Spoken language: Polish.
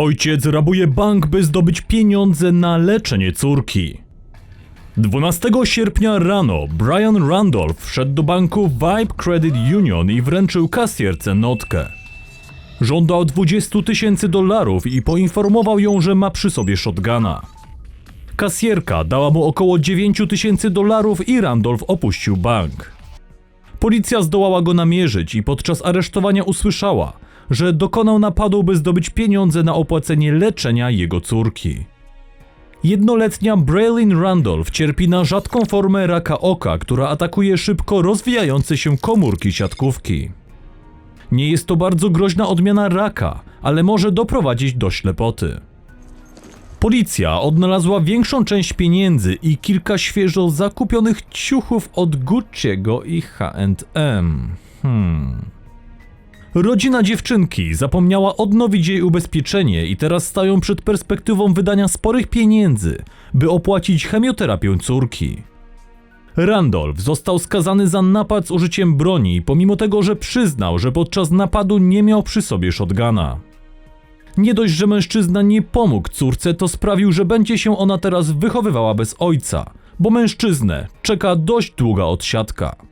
Ojciec rabuje bank, by zdobyć pieniądze na leczenie córki. 12 sierpnia rano Brian Randolph wszedł do banku Vibe Credit Union i wręczył kasjerce notkę. Żądał 20 tysięcy dolarów i poinformował ją, że ma przy sobie shotguna. Kasjerka dała mu około 9 tysięcy dolarów i Randolph opuścił bank. Policja zdołała go namierzyć i podczas aresztowania usłyszała, że dokonał napadu, by zdobyć pieniądze na opłacenie leczenia jego córki. Jednoletnia Braylin Randolph cierpi na rzadką formę raka oka, która atakuje szybko rozwijające się komórki siatkówki. Nie jest to bardzo groźna odmiana raka, ale może doprowadzić do ślepoty. Policja odnalazła większą część pieniędzy i kilka świeżo zakupionych ciuchów od Gucci'ego i H&M. Hmm. Rodzina dziewczynki zapomniała odnowić jej ubezpieczenie i teraz stają przed perspektywą wydania sporych pieniędzy, by opłacić chemioterapię córki. Randolph został skazany za napad z użyciem broni, pomimo tego, że przyznał, że podczas napadu nie miał przy sobie shotguna. Nie dość, że mężczyzna nie pomógł córce, to sprawił, że będzie się ona teraz wychowywała bez ojca, bo mężczyznę czeka dość długa odsiadka.